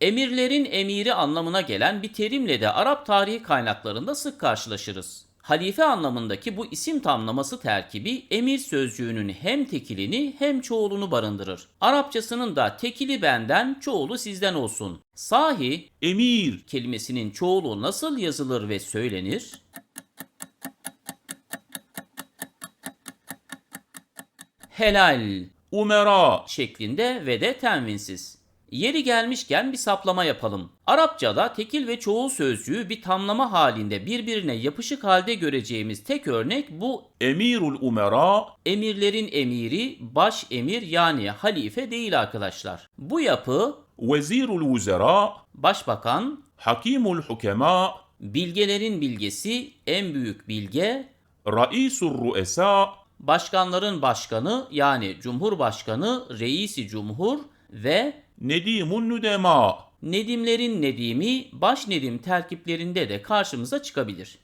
Emirlerin emiri anlamına gelen bir terimle de Arap tarihi kaynaklarında sık karşılaşırız. Halife anlamındaki bu isim tamlaması terkibi emir sözcüğünün hem tekilini hem çoğulunu barındırır. Arapçasının da tekili benden, çoğulu sizden olsun. Sahi emir, kelimesinin çoğulu nasıl yazılır ve söylenir? Helal umera, şeklinde ve de tenvinsiz. Yeri gelmişken bir saplama yapalım. Arapçada tekil ve çoğul sözcüğü bir tamlama halinde birbirine yapışık halde göreceğimiz tek örnek bu emirul umera, emirlerin emiri, baş emir yani halife değil arkadaşlar. Bu yapı vezirul vuzera, başbakan, hakimul hukema, bilgelerin bilgesi, en büyük bilge, raisul ruesa, başkanların başkanı yani cumhurbaşkanı, reisi cumhur ve nedimun nüdema, Nedimlerin nedimi baş nedim terkiplerinde de karşımıza çıkabilir.